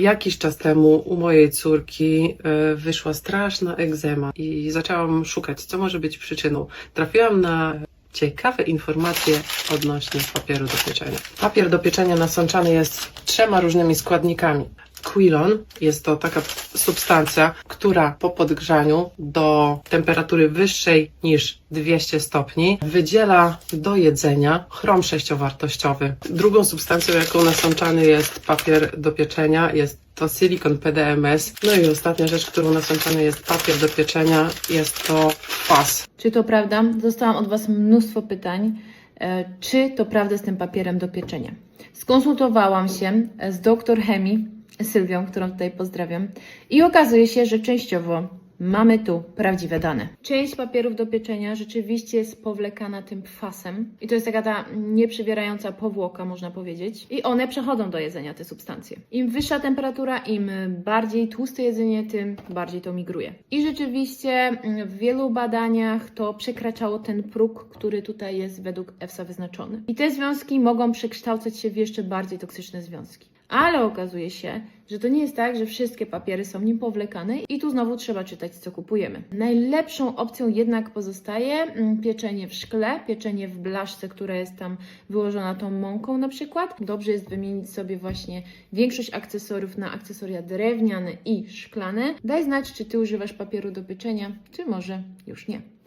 Jakiś czas temu u mojej córki y, wyszła straszna egzema i zaczęłam szukać, co może być przyczyną. Trafiłam na ciekawe informacje odnośnie papieru do pieczenia. Papier do pieczenia nasączany jest trzema różnymi składnikami. Quilon jest to taka substancja, która po podgrzaniu do temperatury wyższej niż 200 stopni wydziela do jedzenia chrom sześciowartościowy. Drugą substancją, jaką nasączany jest papier do pieczenia, jest to silikon PDMS. No i ostatnia rzecz, którą nasączany jest papier do pieczenia, jest to kwas. Czy to prawda? Dostałam od Was mnóstwo pytań. E, Czy to prawda z tym papierem do pieczenia? Skonsultowałam się z doktor chemii Sylwią, którą tutaj pozdrawiam, i okazuje się, że częściowo mamy tu prawdziwe dane. Część papierów do pieczenia rzeczywiście jest powlekana tym kwasem i to jest taka ta nieprzywierająca powłoka, można powiedzieć, i one przechodzą do jedzenia, te substancje. Im wyższa temperatura, im bardziej tłuste jedzenie, tym bardziej to migruje. I rzeczywiście mm, w wielu badaniach to przekraczało ten próg, który tutaj jest według EFSA wyznaczony. I te związki mogą przekształcać się w jeszcze bardziej toksyczne związki. Ale okazuje się, że to nie jest tak, że wszystkie papiery są nim powlekane i tu znowu trzeba czytać, co kupujemy. Najlepszą opcją jednak pozostaje mm, pieczenie w szkle, pieczenie w blaszce, która jest tam wyłożona tą mąką na przykład. Dobrze jest wymienić sobie właśnie większość akcesoriów na akcesoria drewniane i szklane. Daj znać, czy Ty używasz papieru do pieczenia, czy może już nie.